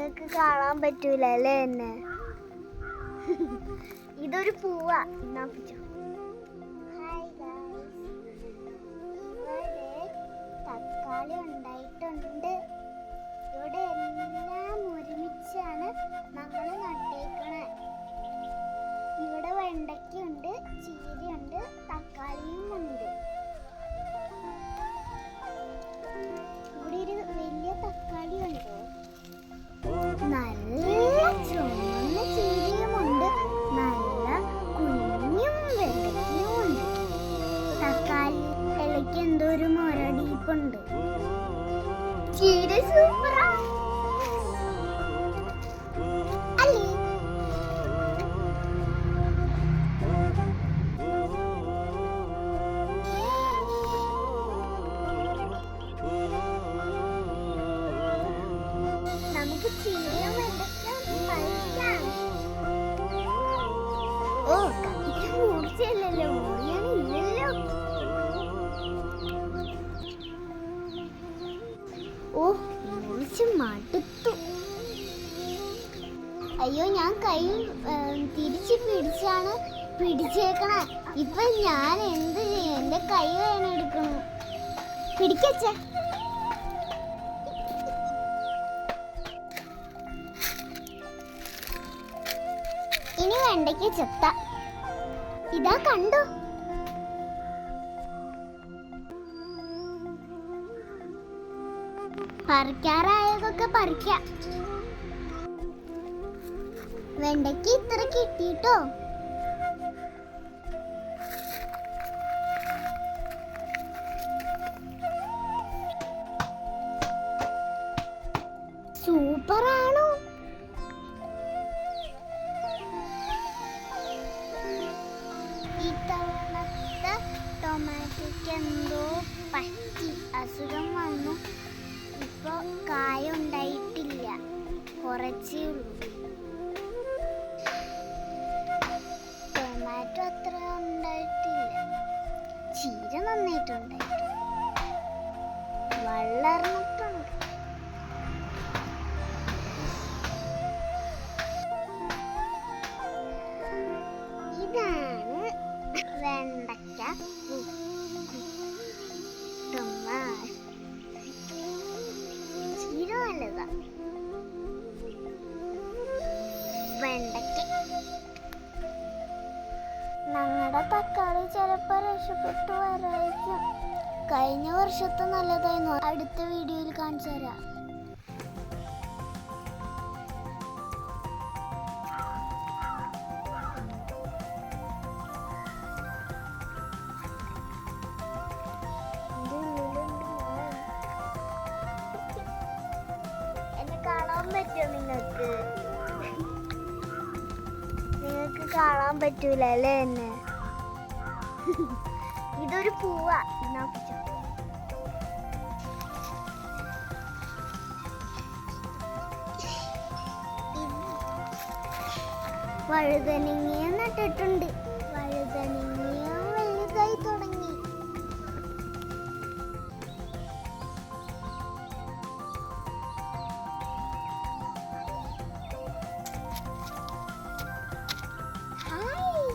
നിങ്ങൾക്ക് കാണാൻ പറ്റൂല അല്ലേ എന്നെ? ഇതൊരു പൂവാ. എന്നാ മുരടിപ്പുണ്ട് ചീര സൂപ്പറാ. നമുക്ക് കഴിക്കാം ഓ കത്തിക്കാൻ മൂർച്ചയില്ലല്ലോ. മൂർച്ച മടുത്തു അയ്യോ ഞാൻ കൈ തിരിച്ച് പിടിച്ചാണ് പിടിച്ചേക്കണ. ഇപ്പൊ ഞാൻ എന്ത് ചെയ്യും? എന്റെ കൈ വേണം എടുക്കണു പിടിക്കച്ച. ഇനി വെണ്ടയ്ക്ക് ചെത്ത. ഇതാ കണ്ടോ. പറിക്കാറായതൊക്കെ പറിക്കാം. വെണ്ടയ്ക്ക് ഇത്ര കിട്ടിട്ടോ? സൂപ്പറാണോ? ഇത്തവണത്തെ ടൊമാറ്റോയ്ക്ക് എന്തോ പറ്റി ചീര നന്നായിട്ടുണ്ട്. വളർന്നിട്ടുണ്ട് ഇതാണ് വെണ്ടയ്ക്ക ചീര നല്ലതാ. വെണ്ടയ്ക്ക. ഞങ്ങളുടെ തക്കാളി രക്ഷപ്പെട്ടു വരായിരിക്കും കഴിഞ്ഞ വർഷത്തെ നല്ലതായിരുന്നു. അടുത്ത വീഡിയോയിൽ കാണിച്ചു തരാം. നിങ്ങൾക്ക്? നിങ്ങൾക്ക് കാണാൻ പറ്റൂല എന്നെ? ഇതൊരു പൂവാ. വഴുതനങ്ങ നട്ടിട്ടുണ്ട്. വഴുതനങ്ങ വലുതായി തുടങ്ങി. ഹായ്.